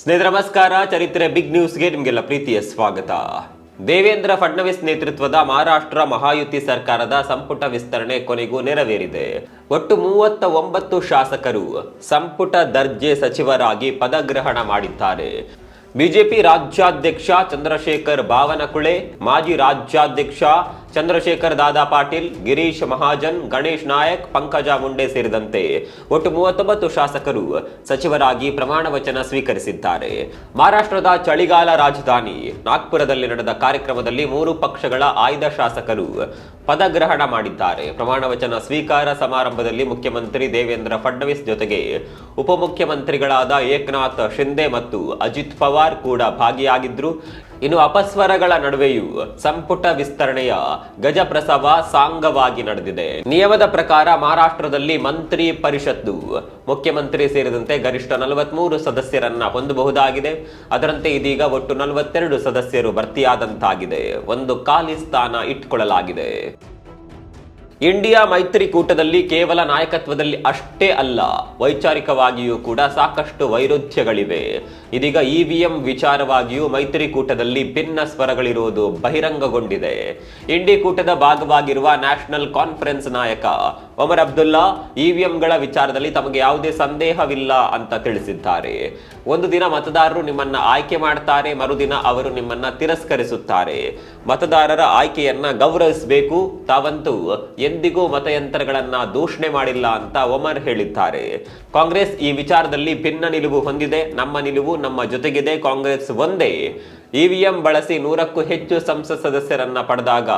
ಸ್ನೇಹಿತರೆ, ನಮಸ್ಕಾರ. ಚರಿತ್ರೆ ಬಿಗ್ ನ್ಯೂಸ್ಗೆ ನಿಮಗೆಲ್ಲ ಪ್ರೀತಿಯ ಸ್ವಾಗತ. ದೇವೇಂದ್ರ ಫಡ್ನವೀಸ್ ನೇತೃತ್ವದ ಮಹಾರಾಷ್ಟ್ರ ಮಹಾಯುತಿ ಸರ್ಕಾರದ ಸಂಪುಟ ವಿಸ್ತರಣೆ ಕೊನೆಗೂ ನೆರವೇರಿದೆ. ಒಟ್ಟು ಮೂವತ್ತ ಒಂಬತ್ತು ಶಾಸಕರು ಸಂಪುಟ ದರ್ಜೆ ಸಚಿವರಾಗಿ ಪದಗ್ರಹಣ ಮಾಡಿದ್ದಾರೆ. ಬಿಜೆಪಿ ರಾಜ್ಯಾಧ್ಯಕ್ಷ ಚಂದ್ರಶೇಖರ್ ಬಾವನಕುಳೆ ಮಾಜಿ ರಾಜ್ಯಾಧ್ಯಕ್ಷ ಚಂದ್ರಶೇಖರ್, ದಾದಾ ಪಾಟೀಲ್, ಗಿರೀಶ್ ಮಹಾಜನ್, ಗಣೇಶ್ ನಾಯಕ್, ಪಂಕಜ ಮುಂಡೆ ಸೇರಿದಂತೆ ಒಟ್ಟು ಮೂವತ್ತೊಂಬತ್ತು ಶಾಸಕರು ಸಚಿವರಾಗಿ ಪ್ರಮಾಣ ವಚನ ಸ್ವೀಕರಿಸಿದ್ದಾರೆ. ಮಹಾರಾಷ್ಟ್ರದ ಚಳಿಗಾಲ ರಾಜಧಾನಿ ನಾಗ್ಪುರದಲ್ಲಿ ನಡೆದ ಕಾರ್ಯಕ್ರಮದಲ್ಲಿ ಮೂರು ಪಕ್ಷಗಳ ಆಯ್ದ ಶಾಸಕರು ಪದಗ್ರಹಣ ಮಾಡಿದ್ದಾರೆ. ಪ್ರಮಾಣ ವಚನ ಸ್ವೀಕಾರ ಸಮಾರಂಭದಲ್ಲಿ ಮುಖ್ಯಮಂತ್ರಿ ದೇವೇಂದ್ರ ಫಡ್ನವೀಸ್ ಜೊತೆಗೆ ಉಪಮುಖ್ಯಮಂತ್ರಿಗಳಾದ ಏಕನಾಥ್ ಶಿಂದೆ ಮತ್ತು ಅಜಿತ್ ಪವಾರ್ ಕೂಡ ಭಾಗಿಯಾಗಿದ್ರು. ಇನ್ನು ಅಪಸ್ವರಗಳ ನಡುವೆಯೂ ಸಂಪುಟ ವಿಸ್ತರಣೆಯ ಗಜಪ್ರಸವ ಸಾಂಗವಾಗಿ ನಡೆದಿದೆ. ನಿಯಮದ ಪ್ರಕಾರ ಮಹಾರಾಷ್ಟ್ರದಲ್ಲಿ ಮಂತ್ರಿ ಪರಿಷತ್ತು ಮುಖ್ಯಮಂತ್ರಿ ಸೇರಿದಂತೆ ಗರಿಷ್ಠ ನಲವತ್ಮೂರು ಸದಸ್ಯರನ್ನ ಹೊಂದಬಹುದಾಗಿದೆ. ಅದರಂತೆ ಇದೀಗ ಒಟ್ಟು ನಲವತ್ತೆರಡು ಸದಸ್ಯರು ಭರ್ತಿಯಾದಂತಾಗಿದೆ. ಒಂದು ಖಾಲಿ ಸ್ಥಾನ ಇಟ್ಕೊಳ್ಳಲಾಗಿದೆ. ಇಂಡಿಯಾ ಮೈತ್ರಿಕೂಟದಲ್ಲಿ ಕೇವಲ ನಾಯಕತ್ವದಲ್ಲಿ ಅಷ್ಟೇ ಅಲ್ಲ, ವೈಚಾರಿಕವಾಗಿಯೂ ಕೂಡ ಸಾಕಷ್ಟು ವೈರುಧ್ಯಗಳಿವೆ. ಇದೀಗ ಇವಿಎಂ ವಿಚಾರವಾಗಿಯೂ ಮೈತ್ರಿಕೂಟದಲ್ಲಿ ಭಿನ್ನ ಸ್ವರಗಳಿರುವುದು ಬಹಿರಂಗಗೊಂಡಿದೆ. ಇಂಡಿ ಕೂಟದ ಭಾಗವಾಗಿರುವ ನ್ಯಾಷನಲ್ ಕಾನ್ಫರೆನ್ಸ್ ನಾಯಕ ಒಮರ್ ಅಬ್ದುಲ್ಲಾ ಇವಿಎಂಗಳ ವಿಚಾರದಲ್ಲಿ ತಮಗೆ ಯಾವುದೇ ಸಂದೇಹವಿಲ್ಲ ಅಂತ ತಿಳಿಸಿದ್ದಾರೆ. ಒಂದು ದಿನ ಮತದಾರರು ನಿಮ್ಮನ್ನ ಆಯ್ಕೆ ಮಾಡ್ತಾರೆ, ಮರುದಿನ ಅವರು ನಿಮ್ಮನ್ನ ತಿರಸ್ಕರಿಸುತ್ತಾರೆ. ಮತದಾರರ ಆಯ್ಕೆಯನ್ನ ಗೌರವಿಸಬೇಕು, ತಾವಂತೂ ಎಂದಿಗೂ ಮತಯಂತ್ರಗಳನ್ನ ದೂಷಣೆ ಮಾಡಿಲ್ಲ ಅಂತ ಒಮರ್ ಹೇಳಿದ್ದಾರೆ. ಕಾಂಗ್ರೆಸ್ ಈ ವಿಚಾರದಲ್ಲಿ ಭಿನ್ನ ನಿಲುವು ಹೊಂದಿದೆ, ನಮ್ಮ ನಿಲುವು ನಮ್ಮ ಜೊತೆಗಿದೆ, ಕಾಂಗ್ರೆಸ್ ಒಂದೇ. ಇವಿಎಂ ಬಳಸಿ ನೂರಕ್ಕೂ ಹೆಚ್ಚು ಸಂಸತ್ ಸದಸ್ಯರನ್ನ ಪಡೆದಾಗ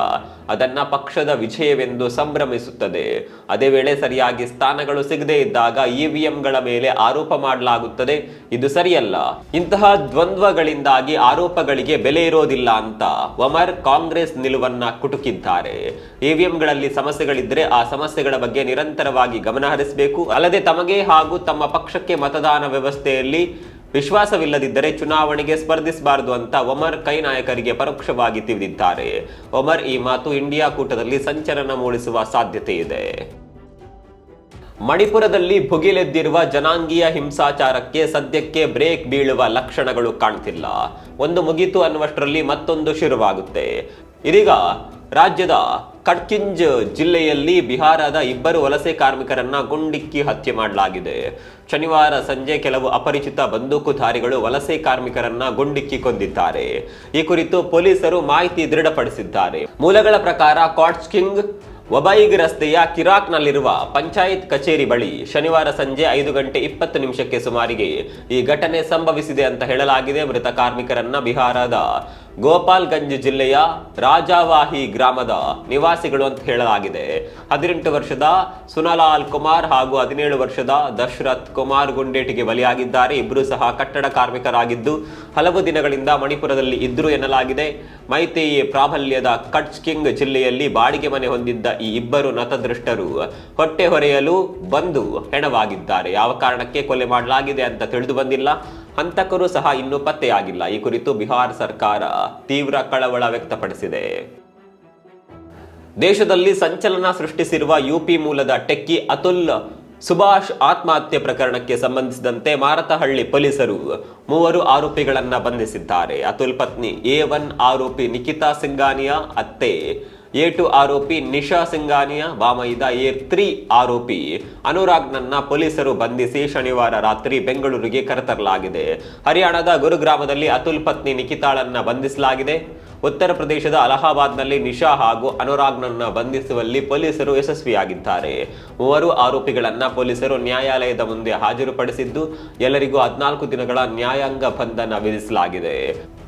ಅದನ್ನ ಪಕ್ಷದ ವಿಜಯವೆಂದು ಸಂಭ್ರಮಿಸುತ್ತದೆ. ಅದೇ ವೇಳೆ ಸರಿಯಾಗಿ ಸ್ಥಾನಗಳು ಸಿಗದೇ ಇದ್ದಾಗ ಇವಿಎಂಗಳ ಮೇಲೆ ಆರೋಪ ಮಾಡಲಾಗುತ್ತದೆ. ಇದು ಸರಿಯಲ್ಲ. ಇಂತಹ ದ್ವಂದ್ವಗಳಿಂದಾಗಿ ಆರೋಪಗಳಿಗೆ ಬೆಲೆ ಇರೋದಿಲ್ಲ ಅಂತ ಒಮರ್ ಕಾಂಗ್ರೆಸ್ ನಿಲುವನ್ನ ಕುಟುಕಿದ್ದಾರೆ. ಇವಿಎಂಗಳಲ್ಲಿ ಸಮಸ್ಯೆಗಳಿದ್ರೆ ಆ ಸಮಸ್ಯೆಗಳ ಬಗ್ಗೆ ನಿರಂತರವಾಗಿ ಗಮನ ಹರಿಸಬೇಕು. ಅಲ್ಲದೆ ತಮಗೆ ಹಾಗೂ ತಮ್ಮ ಪಕ್ಷಕ್ಕೆ ಮತದಾನ ವ್ಯವಸ್ಥೆಯಲ್ಲಿ ವಿಶ್ವಾಸವಿಲ್ಲದಿದ್ದರೆ ಚುನಾವಣೆಗೆ ಸ್ಪರ್ಧಿಸಬಾರದು ಅಂತ ಒಮರ್ ಕೈ ನಾಯಕರಿಗೆ ಪರೋಕ್ಷವಾಗಿ ತಿಳಿದಿದ್ದಾರೆ. ಒಮರ್ ಈ ಮಾತು ಇಂಡಿಯಾ ಕೂಟದಲ್ಲಿ ಸಂಚಲನ ಮೂಡಿಸುವ ಸಾಧ್ಯತೆ ಇದೆ. ಮಣಿಪುರದಲ್ಲಿ ಭುಗಿಲೆದ್ದಿರುವ ಜನಾಂಗೀಯ ಹಿಂಸಾಚಾರಕ್ಕೆ ಸದ್ಯಕ್ಕೆ ಬ್ರೇಕ್ ಬೀಳುವ ಲಕ್ಷಣಗಳು ಕಾಣ್ತಿಲ್ಲ. ಒಂದು ಮುಗಿತು ಅನ್ನುವಷ್ಟರಲ್ಲಿ ಮತ್ತೊಂದು ಶುರುವಾಗುತ್ತೆ. ಇದೀಗ ರಾಜ್ಯದ ಕಟ್ಕಿಂಜ್ ಜಿಲ್ಲೆಯಲ್ಲಿ ಬಿಹಾರದ ಇಬ್ಬರು ವಲಸೆ ಕಾರ್ಮಿಕರನ್ನ ಗುಂಡಿಕ್ಕಿ ಹತ್ಯೆ ಮಾಡಲಾಗಿದೆ. ಶನಿವಾರ ಸಂಜೆ ಕೆಲವು ಅಪರಿಚಿತ ಬಂದೂಕುಧಾರಿಗಳು ವಲಸೆ ಕಾರ್ಮಿಕರನ್ನ ಗುಂಡಿಕ್ಕಿ ಕೊಂದಿದ್ದಾರೆ. ಈ ಕುರಿತು ಪೊಲೀಸರು ಮಾಹಿತಿ ದೃಢಪಡಿಸಿದ್ದಾರೆ. ಮೂಲಗಳ ಪ್ರಕಾರ ಕಾಟ್ಸ್ಕಿಂಗ್ ಒಬೈಗ್ ರಸ್ತೆಯ ಕಿರಾಕ್ನಲ್ಲಿರುವ ಪಂಚಾಯತ್ ಕಚೇರಿ ಬಳಿ ಶನಿವಾರ ಸಂಜೆ ಐದು ಗಂಟೆ ಇಪ್ಪತ್ತು ನಿಮಿಷಕ್ಕೆ ಸುಮಾರಿಗೆ ಈ ಘಟನೆ ಸಂಭವಿಸಿದೆ ಅಂತ ಹೇಳಲಾಗಿದೆ. ಮೃತ ಕಾರ್ಮಿಕರನ್ನ ಬಿಹಾರದ ಗೋಪಾಲ್ಗಂಜ್ ಜಿಲ್ಲೆಯ ರಾಜಾವಾಹಿ ಗ್ರಾಮದ ನಿವಾಸಿಗಳು ಅಂತ ಹೇಳಲಾಗಿದೆ. ಹದಿನೆಂಟು ವರ್ಷದ ಸುನಲಾಲ್ ಕುಮಾರ್ ಹಾಗೂ ಹದಿನೇಳು ವರ್ಷದ ದಶರಥ್ ಕುಮಾರ್ ಗುಂಡೇಟಿಗೆ ಬಲಿಯಾಗಿದ್ದಾರೆ. ಇಬ್ಬರು ಸಹ ಕಟ್ಟಡ ಕಾರ್ಮಿಕರಾಗಿದ್ದು ಹಲವು ದಿನಗಳಿಂದ ಮಣಿಪುರದಲ್ಲಿ ಇದ್ದರು ಎನ್ನಲಾಗಿದೆ. ಮೈತೇಯಿ ಪ್ರಾಬಲ್ಯದ ಕಟ್ಸ್ಕಿಂಗ್ ಜಿಲ್ಲೆಯಲ್ಲಿ ಬಾಡಿಗೆ ಮನೆ ಹೊಂದಿದ್ದ ಈ ಇಬ್ಬರು ನತದೃಷ್ಟರು ಹೊಟ್ಟೆ ಹೊರೆಯಲು ಬಂದು ಹೆಣವಾಗಿದ್ದಾರೆ. ಯಾವ ಕಾರಣಕ್ಕೆ ಕೊಲೆ ಮಾಡಲಾಗಿದೆ ಅಂತ ತಿಳಿದು ಬಂದಿಲ್ಲ. ಹಂತಕರು ಸಹ ಇನ್ನೂ ಪತ್ತೆಯಾಗಿಲ್ಲ. ಈ ಕುರಿತು ಬಿಹಾರ್ ಸರ್ಕಾರ ತೀವ್ರ ಕಳವಳ ವ್ಯಕ್ತಪಡಿಸಿದೆ. ದೇಶದಲ್ಲಿ ಸಂಚಲನ ಸೃಷ್ಟಿಸಿರುವ ಯುಪಿ ಮೂಲದ ಟೆಕ್ಕಿ ಅತುಲ್ ಸುಭಾಷ್ ಆತ್ಮಹತ್ಯೆ ಪ್ರಕರಣಕ್ಕೆ ಸಂಬಂಧಿಸಿದಂತೆ ಮಾರತಹಳ್ಳಿ ಪೊಲೀಸರು ಮೂವರು ಆರೋಪಿಗಳನ್ನ ಬಂಧಿಸಿದ್ದಾರೆ. ಅತುಲ್ ಪತ್ನಿ ಎ ಒನ್ ಆರೋಪಿ ನಿಖಿತಾ ಸಿಂಗಾನಿಯಾ ಅತ್ತೆ ಟು ಆರೋಪಿ ನಿಶಾ ಸಿಂಗಾನಿಯಾ ಬಾಮೈದ ಎ ತ್ರೀ ಆರೋಪಿ. ಅನುರಾಗ್ನನ್ನ ಪೊಲೀಸರು ಬಂಧಿಸಿ ಶನಿವಾರ ರಾತ್ರಿ ಬೆಂಗಳೂರಿಗೆ ಕರೆತರಲಾಗಿದೆ. ಹರಿಯಾಣದ ಗುರುಗ್ರಾಮದಲ್ಲಿ ಅತುಲ್ ಪತ್ನಿ ನಿಖಿತಾಳನ್ನ ಬಂಧಿಸಲಾಗಿದೆ. ಉತ್ತರ ಪ್ರದೇಶದ ಅಲಹಾಬಾದ್ನಲ್ಲಿ ನಿಶಾ ಹಾಗೂ ಅನುರಾಗ್ನನ್ನ ಬಂಧಿಸುವಲ್ಲಿ ಪೊಲೀಸರು ಯಶಸ್ವಿಯಾಗಿದ್ದಾರೆ. ಮೂವರು ಆರೋಪಿಗಳನ್ನ ಪೊಲೀಸರು ನ್ಯಾಯಾಲಯದ ಮುಂದೆ ಹಾಜರುಪಡಿಸಿದ್ದು, ಎಲ್ಲರಿಗೂ ಹದಿನಾಲ್ಕು ದಿನಗಳ ನ್ಯಾಯಾಂಗ ಬಂಧನ ವಿಧಿಸಲಾಗಿದೆ.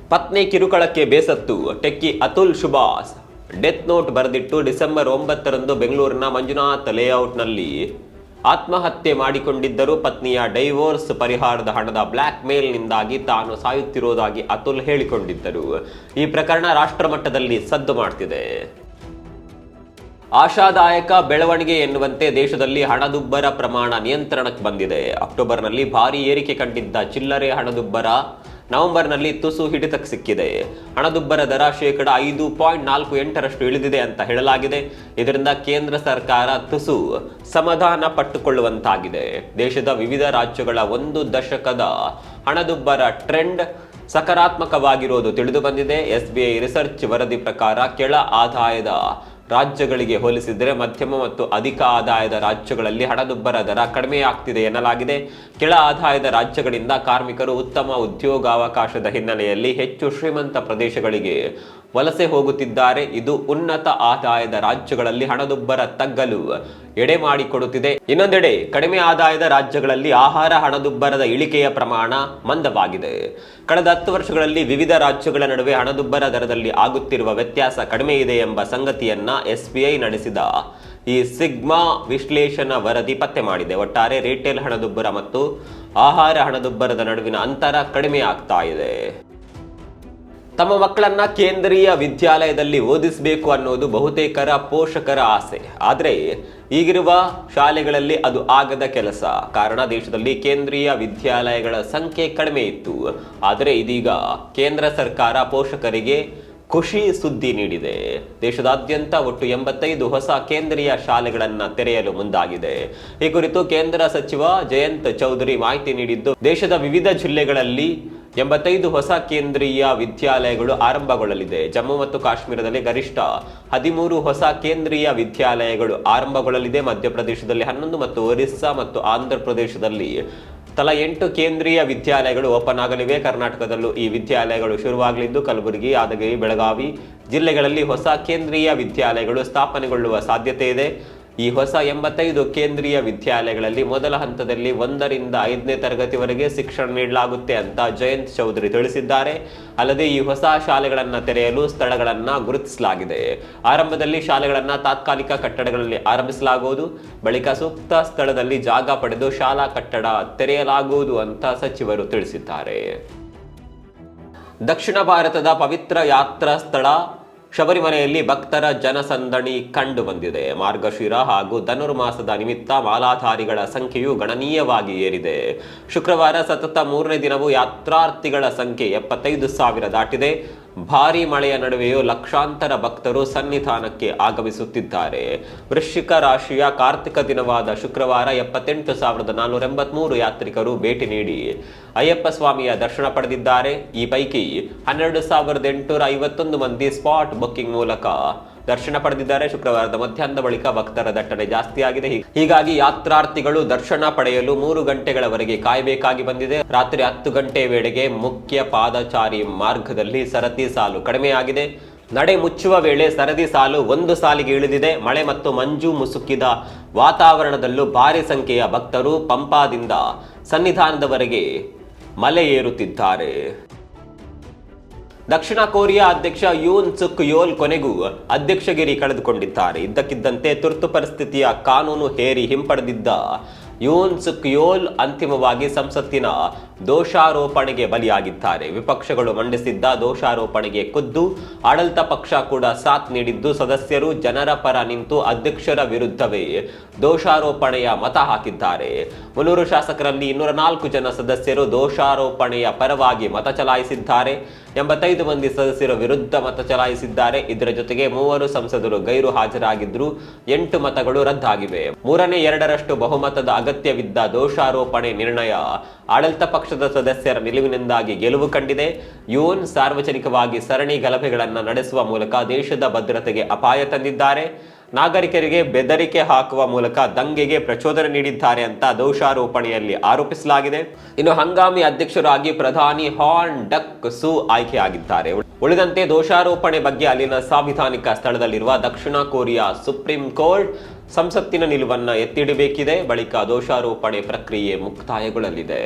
ಪತ್ನಿ ಕಿರುಕಳಕ್ಕೆ ಬೇಸತ್ತು, techie Atul Subhash death note ಬರೆದಿಟ್ಟು December ಒಂಬತ್ತರಂದು ಬೆಂಗಳೂರಿನ ಮಂಜುನಾಥ್ ಲೇಔಟ್ನಲ್ಲಿ ಆತ್ಮಹತ್ಯೆ ಮಾಡಿಕೊಂಡಿದ್ದರೂ ಪತ್ನಿಯ ಡೈವೋರ್ಸ್ ಪರಿಹಾರದ ಹಣದ ಬ್ಲ್ಯಾಕ್ ಮೇಲ್ನಿಂದಾಗಿ ತಾನು ಸಾಯುತ್ತಿರುವುದಾಗಿ ಅತುಲ್ ಹೇಳಿಕೊಂಡಿದ್ದರು. ಈ ಪ್ರಕರಣ ರಾಷ್ಟ್ರಮಟ್ಟದಲ್ಲಿ ಸದ್ದು ಮಾಡ್ತಿದೆ. ಆಶಾದಾಯಕ ಬೆಳವಣಿಗೆ ಎನ್ನುವಂತೆ ದೇಶದಲ್ಲಿ ಹಣದುಬ್ಬರ ಪ್ರಮಾಣ ನಿಯಂತ್ರಣಕ್ಕೆ ಬಂದಿದೆ. ಅಕ್ಟೋಬರ್ನಲ್ಲಿ ಭಾರೀ ಏರಿಕೆ ಕಂಡಿದ್ದ ಚಿಲ್ಲರೆ ಹಣದುಬ್ಬರ ನವೆಂಬರ್ನಲ್ಲಿ ತುಸು ಹಿಡಿತಕ್ಕೆ ಸಿಕ್ಕಿದೆ. ಹಣದುಬ್ಬರ ದರ ಶೇಕಡ ಐದು ಪಾಯಿಂಟ್ ನಾಲ್ಕು ಎಂಟರಷ್ಟು ಇಳಿದಿದೆ ಅಂತ ಹೇಳಲಾಗಿದೆ. ಇದರಿಂದ ಕೇಂದ್ರ ಸರ್ಕಾರ ತುಸು ಸಮಾಧಾನ ಪಟ್ಟುಕೊಳ್ಳುವಂತಾಗಿದೆ. ದೇಶದ ವಿವಿಧ ರಾಜ್ಯಗಳ ಒಂದು ದಶಕದ ಹಣದುಬ್ಬರ ಟ್ರೆಂಡ್ ಸಕಾರಾತ್ಮಕವಾಗಿರೋದು ತಿಳಿದು ಬಂದಿದೆ ಐ ರಿಸರ್ಚ್ ವರದಿ ಪ್ರಕಾರ ಕೆಳ ಆದಾಯದ ರಾಜ್ಯಗಳಿಗೆ ಹೋಲಿಸಿದರೆ ಮಧ್ಯಮ ಮತ್ತು ಅಧಿಕ ಆದಾಯದ ರಾಜ್ಯಗಳಲ್ಲಿ ಹಣದುಬ್ಬರ ದರ ಕಡಿಮೆಯಾಗ್ತಿದೆ ಎನ್ನಲಾಗಿದೆ. ಕೆಳ ಆದಾಯದ ರಾಜ್ಯಗಳಿಂದ ಕಾರ್ಮಿಕರು ಉತ್ತಮ ಉದ್ಯೋಗಾವಕಾಶದ ಹಿನ್ನೆಲೆಯಲ್ಲಿ ಹೆಚ್ಚು ಶ್ರೀಮಂತ ಪ್ರದೇಶಗಳಿಗೆ ವಲಸೆ ಹೋಗುತ್ತಿದ್ದಾರೆ. ಇದು ಉನ್ನತ ಆದಾಯದ ರಾಜ್ಯಗಳಲ್ಲಿ ಹಣದುಬ್ಬರ ತಗ್ಗಲು ಎಡೆ ಮಾಡಿಕೊಡುತ್ತಿದೆ. ಇನ್ನೊಂದೆಡೆ, ಕಡಿಮೆ ಆದಾಯದ ರಾಜ್ಯಗಳಲ್ಲಿ ಆಹಾರ ಹಣದುಬ್ಬರದ ಇಳಿಕೆಯ ಪ್ರಮಾಣ ಮಂದವಾಗಿದೆ. ಕಳೆದ ಹತ್ತು ವರ್ಷಗಳಲ್ಲಿ ವಿವಿಧ ರಾಜ್ಯಗಳ ನಡುವೆ ಹಣದುಬ್ಬರ ದರದಲ್ಲಿ ಆಗುತ್ತಿರುವ ವ್ಯತ್ಯಾಸ ಕಡಿಮೆ ಇದೆ ಎಂಬ ಸಂಗತಿಯನ್ನ ಎಸ್ಬಿಐ ನಡೆಸಿದ. ಈ ಸಿಗ್ಮಾ ವಿಶ್ಲೇಷಣ ವರದಿ ಪತ್ತೆ ಮಾಡಿದೆ. ಒಟ್ಟಾರೆ ರಿಟೇಲ್ ಹಣದುಬ್ಬರ ಮತ್ತು ಆಹಾರ ಹಣದುಬ್ಬರದ ನಡುವಿನ ಅಂತರ ಕಡಿಮೆ ಆಗ್ತಾ ಇದೆ. ತಮ್ಮ ಮಕ್ಕಳನ್ನ ಕೇಂದ್ರೀಯ ವಿದ್ಯಾಲಯದಲ್ಲಿ ಓದಿಸಬೇಕು ಅನ್ನೋದು ಬಹುತೇಕರ ಪೋಷಕರ ಆಸೆ. ಆದರೆ ಈಗಿರುವ ಶಾಲೆಗಳಲ್ಲಿ ಅದು ಆಗದ ಕೆಲಸ. ಕಾರಣ ದೇಶದಲ್ಲಿ ಕೇಂದ್ರೀಯ ವಿದ್ಯಾಲಯಗಳ ಸಂಖ್ಯೆ ಕಡಿಮೆ ಇತ್ತು. ಆದರೆ ಇದೀಗ ಕೇಂದ್ರ ಸರ್ಕಾರ ಪೋಷಕರಿಗೆ ಖುಷಿ ಸುದ್ದಿ ನೀಡಿದೆ. ದೇಶದಾದ್ಯಂತ ಒಟ್ಟು ಎಂಬತ್ತೈದು ಹೊಸ ಕೇಂದ್ರೀಯ ಶಾಲೆಗಳನ್ನು ತೆರೆಯಲು ಮುಂದಾಗಿದೆ. ಈ ಕುರಿತು ಕೇಂದ್ರ ಸಚಿವ ಜಯಂತ್ ಚೌಧರಿ ಮಾಹಿತಿ ನೀಡಿದ್ದು, ದೇಶದ ವಿವಿಧ ಜಿಲ್ಲೆಗಳಲ್ಲಿ ಎಂಬತ್ತೈದು ಹೊಸ ಕೇಂದ್ರೀಯ ವಿದ್ಯಾಲಯಗಳು ಆರಂಭಗೊಳ್ಳಲಿದೆ. ಜಮ್ಮು ಮತ್ತು ಕಾಶ್ಮೀರದಲ್ಲಿ ಗರಿಷ್ಠ ಹದಿಮೂರು ಹೊಸ ಕೇಂದ್ರೀಯ ವಿದ್ಯಾಲಯಗಳು ಆರಂಭಗೊಳ್ಳಲಿದೆ. ಮಧ್ಯಪ್ರದೇಶದಲ್ಲಿ ಹನ್ನೊಂದು ಮತ್ತು ಒರಿಸ್ಸಾ ಮತ್ತು ಆಂಧ್ರ ಪ್ರದೇಶದಲ್ಲಿ ತಲಾ ಎಂಟು ಕೇಂದ್ರೀಯ ವಿದ್ಯಾಲಯಗಳು ಓಪನ್ ಆಗಲಿವೆ. ಕರ್ನಾಟಕದಲ್ಲೂ ಈ ವಿದ್ಯಾಲಯಗಳು ಶುರುವಾಗಲಿದ್ದು ಕಲಬುರಗಿ, ಯಾದಗಿರಿ, ಬೆಳಗಾವಿ ಜಿಲ್ಲೆಗಳಲ್ಲಿ ಹೊಸ ಕೇಂದ್ರೀಯ ವಿದ್ಯಾಲಯಗಳು ಸ್ಥಾಪನೆಗೊಳ್ಳುವ ಸಾಧ್ಯತೆ ಇದೆ. ಈ ಹೊಸ ಎಂಬತ್ತೈದು ಕೇಂದ್ರೀಯ ವಿದ್ಯಾಲಯಗಳಲ್ಲಿ ಮೊದಲ ಹಂತದಲ್ಲಿ ಒಂದರಿಂದ ಐದನೇ ತರಗತಿವರೆಗೆ ಶಿಕ್ಷಣ ನೀಡಲಾಗುತ್ತೆ ಅಂತ ಜಯಂತ್ ಚೌಧರಿ ತಿಳಿಸಿದ್ದಾರೆ. ಅಲ್ಲದೆ ಈ ಹೊಸ ಶಾಲೆಗಳನ್ನು ತೆರೆಯಲು ಸ್ಥಳಗಳನ್ನು ಗುರುತಿಸಲಾಗಿದೆ. ಆರಂಭದಲ್ಲಿ ಶಾಲೆಗಳನ್ನು ತಾತ್ಕಾಲಿಕ ಕಟ್ಟಡಗಳಲ್ಲಿ ಆರಂಭಿಸಲಾಗುವುದು. ಬಳಿಕ ಸೂಕ್ತ ಸ್ಥಳದಲ್ಲಿ ಜಾಗ ಪಡೆದು ಶಾಲಾ ಕಟ್ಟಡ ತೆರೆಯಲಾಗುವುದು ಅಂತ ಸಚಿವರು ತಿಳಿಸಿದ್ದಾರೆ. ದಕ್ಷಿಣ ಭಾರತದ ಪವಿತ್ರ ಯಾತ್ರಾ ಸ್ಥಳ ಶಬರಿಮಲೆಯಲ್ಲಿ ಭಕ್ತರ ಜನಸಂದಣಿ ಕಂಡು ಬಂದಿದೆ. ಮಾರ್ಗಶಿರ ಹಾಗೂ ಧನುರ್ಮಾಸದ ನಿಮಿತ್ತ ಮಾಲಾಧಾರಿಗಳ ಸಂಖ್ಯೆಯು ಗಣನೀಯವಾಗಿ ಏರಿದೆ. ಶುಕ್ರವಾರ ಸತತ ಮೂರನೇ ದಿನವೂ ಯಾತ್ರಾರ್ಥಿಗಳ ಸಂಖ್ಯೆ ಎಪ್ಪತ್ತೈದು ಸಾವಿರ ದಾಟಿದೆ. ಭಾರೀ ಮಳೆಯ ನಡುವೆಯೂ ಲಕ್ಷಾಂತರ ಭಕ್ತರು ಸನ್ನಿಧಾನಕ್ಕೆ ಆಗಮಿಸುತ್ತಿದ್ದಾರೆ. ವೃಶ್ಚಿಕ ರಾಶಿಯ ಕಾರ್ತಿಕ ದಿನವಾದ ಶುಕ್ರವಾರ ಎಪ್ಪತ್ತೆಂಟು ಸಾವಿರದ ನಾನ್ನೂರ ಎಂಬತ್ಮೂರು ಯಾತ್ರಿಕರು ಭೇಟಿ ನೀಡಿ ಅಯ್ಯಪ್ಪ ಸ್ವಾಮಿಯ ದರ್ಶನ ಪಡೆದಿದ್ದಾರೆ. ಈ ಪೈಕಿ ಹನ್ನೆರಡು ಸಾವಿರದ ಎಂಟುನೂರ ಐವತ್ತೊಂದು ಮಂದಿ ಸ್ಪಾಟ್ ಬುಕ್ಕಿಂಗ್ ಮೂಲಕ ದರ್ಶನ ಪಡೆದಿದ್ದಾರೆ. ಶುಕ್ರವಾರದ ಮಧ್ಯಾಹ್ನದ ಬಳಿಕ ಭಕ್ತರ ದಟ್ಟಣೆ ಜಾಸ್ತಿಯಾಗಿದೆ. ಹೀಗಾಗಿ ಯಾತ್ರಾರ್ಥಿಗಳು ದರ್ಶನ ಪಡೆಯಲು ಮೂರು ಗಂಟೆಗಳವರೆಗೆ ಕಾಯಬೇಕಾಗಿ ಬಂದಿದೆ. ರಾತ್ರಿ ಹತ್ತು ಗಂಟೆ ವೇಳೆಗೆ ಮುಖ್ಯ ಪಾದಚಾರಿ ಮಾರ್ಗದಲ್ಲಿ ಸರತಿ ಸಾಲು ಕಡಿಮೆಯಾಗಿದೆ. ನಡೆ ಮುಚ್ಚುವ ವೇಳೆ ಸರದಿ ಸಾಲು ಒಂದು ಸಾಲಿಗೆ ಇಳಿದಿದೆ. ಮಳೆ ಮತ್ತು ಮಂಜು ಮುಸುಕಿದ ವಾತಾವರಣದಲ್ಲೂ ಭಾರಿ ಸಂಖ್ಯೆಯ ಭಕ್ತರು ಪಂಪಾದಿಂದ ಸನ್ನಿಧಾನದವರೆಗೆ ಮಲೆ ಏರುತ್ತಿದ್ದಾರೆ. ದಕ್ಷಿಣ ಕೊರಿಯಾ ಅಧ್ಯಕ್ಷ ಯೂನ್ ಸುಕ್ ಯೋಲ್ ಕೊನೆಗೂ ಅಧ್ಯಕ್ಷಗಿರಿ ಕಳೆದುಕೊಂಡಿದ್ದಾರೆ. ಇದ್ದಕ್ಕಿದ್ದಂತೆ ತುರ್ತು ಪರಿಸ್ಥಿತಿಯ ಕಾನೂನು ಹೇರಿ ಹಿಂಪಡೆದಿದ್ದ ಯೂನ್ ಸುಕ್ ಯೋಲ್ ಅಂತಿಮವಾಗಿ ಸಂಸತ್ತಿನ ದೋಷಾರೋಪಣೆಗೆ ಬಲಿಯಾಗಿದ್ದಾರೆ. ವಿಪಕ್ಷಗಳು ಮಂಡಿಸಿದ್ದ ದೋಷಾರೋಪಣೆಗೆ ಖುದ್ದು ಆಡಳಿತ ಪಕ್ಷ ಕೂಡ ಸಾಥ್ ನೀಡಿದ್ದು ಸದಸ್ಯರು ಜನರ ಪರ ನಿಂತು ಅಧ್ಯಕ್ಷರ ವಿರುದ್ಧವೇ ದೋಷಾರೋಪಣೆಯ ಮತ ಹಾಕಿದ್ದಾರೆ. ಮುನ್ನೂರು ಶಾಸಕರಲ್ಲಿ ಇನ್ನೂರ ನಾಲ್ಕು ಜನ ಸದಸ್ಯರು ದೋಷಾರೋಪಣೆಯ ಪರವಾಗಿ ಮತ ಚಲಾಯಿಸಿದ್ದಾರೆ. ಎಂಬತ್ತೈದು ಮಂದಿ ಸದಸ್ಯರು ವಿರುದ್ಧ ಮತ ಚಲಾಯಿಸಿದ್ದಾರೆ. ಇದರ ಜೊತೆಗೆ ಮೂವರು ಸಂಸದರು ಗೈರು ಹಾಜರಾಗಿದ್ರು ಎಂಟು ಮತಗಳು ರದ್ದಾಗಿವೆ. ಮೂರನೇ ಎರಡರಷ್ಟು ಬಹುಮತದ ಅಗತ್ಯವಿದ್ದ ದೋಷಾರೋಪಣೆ ನಿರ್ಣಯ ಆಡಳಿತ ಪಕ್ಷದ ಸದಸ್ಯರ ನಿಲುವಿನಿಂದಾಗಿ ಗೆಲುವು ಕಂಡಿದೆ. ಯೂನ್ ಸಾರ್ವಜನಿಕವಾಗಿ ಸರಣಿ ಗಲಭೆಗಳನ್ನು ನಡೆಸುವ ಮೂಲಕ ದೇಶದ ಭದ್ರತೆಗೆ ಅಪಾಯ ತಂದಿದ್ದಾರೆ. ನಾಗರಿಕರಿಗೆ ಬೆದರಿಕೆ ಹಾಕುವ ಮೂಲಕ ದಂಗೆಗೆ ಪ್ರಚೋದನೆ ನೀಡಿದ್ದಾರೆ ಅಂತ ದೋಷಾರೋಪಣೆಯಲ್ಲಿ ಆರೋಪಿಸಲಾಗಿದೆ. ಇನ್ನು ಹಂಗಾಮಿ ಅಧ್ಯಕ್ಷರಾಗಿ ಪ್ರಧಾನಿ ಹಾನ್ ಡಕ್ ಸು ಆಯ್ಕೆಯಾಗಿದ್ದಾರೆ. ಉಳಿದಂತೆ ದೋಷಾರೋಪಣೆ ಬಗ್ಗೆ ಅಲ್ಲಿನ ಸಾಂವಿಧಾನಿಕ ಸ್ಥಳದಲ್ಲಿರುವ ದಕ್ಷಿಣ ಕೊರಿಯಾ ಸುಪ್ರೀಂ ಕೋರ್ಟ್ ಸಂಸತ್ತಿನ ನಿಲುವನ್ನು ಎತ್ತಿಡಬೇಕಿದೆ. ಬಳಿಕ ದೋಷಾರೋಪಣೆ ಪ್ರಕ್ರಿಯೆ ಮುಕ್ತಾಯಗೊಳ್ಳಲಿದೆ.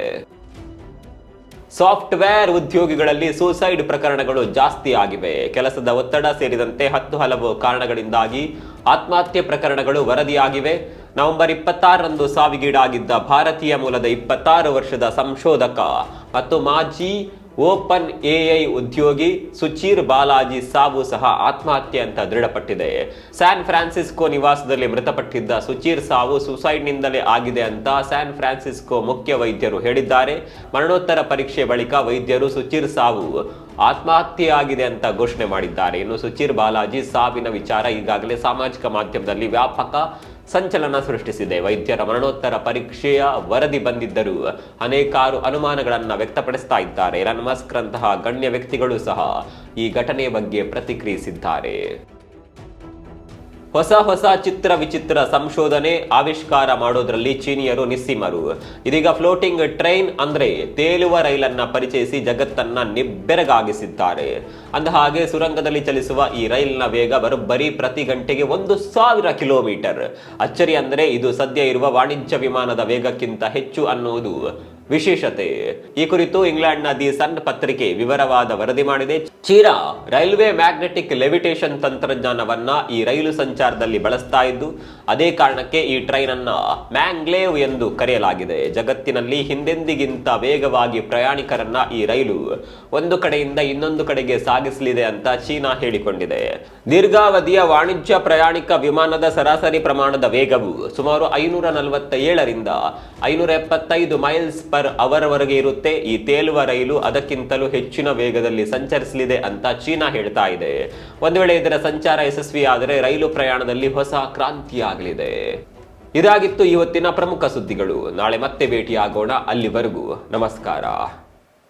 ಸಾಫ್ಟ್ವೇರ್ ಉದ್ಯೋಗಿಗಳಲ್ಲಿ ಸೂಸೈಡ್ ಪ್ರಕರಣಗಳು ಜಾಸ್ತಿ ಆಗಿವೆ. ಕೆಲಸದ ಒತ್ತಡ ಸೇರಿದಂತೆ ಹತ್ತು ಹಲವು ಕಾರಣಗಳಿಂದಾಗಿ ಆತ್ಮಹತ್ಯೆ ಪ್ರಕರಣಗಳು ವರದಿಯಾಗಿವೆ. ನವೆಂಬರ್ ಇಪ್ಪತ್ತಾರರಂದು ಸಾವಿಗೀಡಾಗಿದ್ದ ಭಾರತೀಯ ಮೂಲದ ಇಪ್ಪತ್ತಾರು ವರ್ಷದ ಸಂಶೋಧಕ ಮತ್ತು ಮಾಜಿ ಓಪನ್ ಎಐ ಉದ್ಯೋಗಿ ಸುಚೀರ್ ಬಾಲಾಜಿ ಸಾವು ಸಹ ಆತ್ಮಹತ್ಯೆ ಅಂತ ದೃಢಪಟ್ಟಿದೆ. ಸ್ಯಾನ್ ಫ್ರಾನ್ಸಿಸ್ಕೋ ನಿವಾಸದಲ್ಲಿ ಮೃತಪಟ್ಟಿದ್ದ ಸುಚೀರ್ ಸಾವು ಸುಸೈಡ್ನಿಂದಲೇ ಆಗಿದೆ ಅಂತ ಸ್ಯಾನ್ ಫ್ರಾನ್ಸಿಸ್ಕೋ ಮುಖ್ಯ ವೈದ್ಯರು ಹೇಳಿದ್ದಾರೆ. ಮರಣೋತ್ತರ ಪರೀಕ್ಷೆ ಬಳಿಕ ವೈದ್ಯರು ಸುಚೀರ್ ಸಾವು ಆತ್ಮಹತ್ಯೆ ಆಗಿದೆ ಅಂತ ಘೋಷಣೆ ಮಾಡಿದ್ದಾರೆ. ಇನ್ನು ಸುಚೀರ್ ಬಾಲಾಜಿ ಸಾವಿನ ವಿಚಾರ ಈಗಾಗಲೇ ಸಾಮಾಜಿಕ ಮಾಧ್ಯಮದಲ್ಲಿ ವ್ಯಾಪಕ ಸಂಚಲನ ಸೃಷ್ಟಿಸಿದೆ. ವೈದ್ಯರ ಮರಣೋತ್ತರ ಪರೀಕ್ಷೆಯ ವರದಿ ಬಂದಿದ್ದರೂ ಅನೇಕಾರು ಅನುಮಾನಗಳನ್ನ ವ್ಯಕ್ತಪಡಿಸ್ತಾ ಇದ್ದಾರೆ. ಎಲನ್ ಮಸ್ಕ್ರಂತಹ ಗಣ್ಯ ವ್ಯಕ್ತಿಗಳು ಸಹ ಈ ಘಟನೆ ಬಗ್ಗೆ ಪ್ರತಿಕ್ರಿಯಿಸಿದ್ದಾರೆ. ಹೊಸ ಹೊಸ ಚಿತ್ರ ವಿಚಿತ್ರ ಸಂಶೋಧನೆ ಆವಿಷ್ಕಾರ ಮಾಡೋದ್ರಲ್ಲಿ ಚೀನಿಯರು ನಿಸ್ಸೀಮರು. ಇದೀಗ ಫ್ಲೋಟಿಂಗ್ ಟ್ರೈನ್ ಅಂದ್ರೆ ತೇಲುವ ರೈಲನ್ನ ಪರಿಚಯಿಸಿ ಜಗತ್ತನ್ನ ನಿಬ್ಬೆರಗಾಗಿಸಿದ್ದಾರೆ. ಅಂದ ಹಾಗೆ ಸುರಂಗದಲ್ಲಿ ಚಲಿಸುವ ಈ ರೈಲಿನ ವೇಗ ಬರೋಬ್ಬರಿ ಪ್ರತಿ ಗಂಟೆಗೆ ಒಂದು ಸಾವಿರ ಕಿಲೋಮೀಟರ್. ಅಚ್ಚರಿ ಅಂದ್ರೆ ಇದು ಸದ್ಯ ಇರುವ ವಾಣಿಜ್ಯ ವಿಮಾನದ ವೇಗಕ್ಕಿಂತ ಹೆಚ್ಚು ಅನ್ನುವುದು. ವಿಶೇಷತೆ. ಈ ಕುರಿತು ಇಂಗ್ಲೆಂಡ್ನ ದಿ ಸನ್ ಪತ್ರಿಕೆ ವಿವರವಾದ ವರದಿ ಮಾಡಿದೆ. ಚೀನಾ ರೈಲ್ವೆ ಮ್ಯಾಗ್ನೆಟಿಕ್ ಲೆವಿಟೇಷನ್ ತಂತ್ರಜ್ಞಾನವನ್ನ ಈ ರೈಲು ಸಂಚಾರದಲ್ಲಿ ಬಳಸ್ತಾ ಇದ್ದು, ಅದೇ ಕಾರಣಕ್ಕೆ ಈ ಟ್ರೈನ್ ಅನ್ನ ಮ್ಯಾಂಗ್ಲೇವ್ ಎಂದು ಕರೆಯಲಾಗಿದೆ. ಜಗತ್ತಿನಲ್ಲಿ ಹಿಂದೆಂದಿಗಿಂತ ವೇಗವಾಗಿ ಪ್ರಯಾಣಿಕರನ್ನ ಈ ರೈಲು ಒಂದು ಕಡೆಯಿಂದ ಇನ್ನೊಂದು ಕಡೆಗೆ ಸಾಗಿಸಲಿದೆ ಅಂತ ಚೀನಾ ಹೇಳಿಕೊಂಡಿದೆ. ದೀರ್ಘಾವಧಿಯ ವಾಣಿಜ್ಯ ಪ್ರಯಾಣಿಕ ವಿಮಾನದ ಸರಾಸರಿ ಪ್ರಮಾಣದ ವೇಗವು ಸುಮಾರು ಐನೂರ ನಲವತ್ತ ಏಳರಿಂದ ಐನೂರ ಎಪ್ಪತ್ತೈದು ಮೈಲ್ಸ್ ಪರ್ ಅವರ್ವರೆಗೆ ಇರುತ್ತೆ. ಈ ತೇಲುವ ರೈಲು ಅದಕ್ಕಿಂತಲೂ ಹೆಚ್ಚಿನ ವೇಗದಲ್ಲಿ ಸಂಚರಿಸಲಿದೆ ಅಂತ ಚೀನಾ ಹೇಳ್ತಾ ಇದೆ. ಒಂದು ವೇಳೆ ಇದರ ಸಂಚಾರ ಯಶಸ್ವಿಯಾದರೆ ರೈಲು ಪ್ರಯಾಣದಲ್ಲಿ ಹೊಸ ಕ್ರಾಂತಿಯಾಗಲಿದೆ ಇದಾಗಿತ್ತು ಇವತ್ತಿನ ಪ್ರಮುಖ ಸುದ್ದಿಗಳು. ನಾಳೆ ಮತ್ತೆ ಭೇಟಿಯಾಗೋಣ ಅಲ್ಲಿವರೆಗೂ. ನಮಸ್ಕಾರ.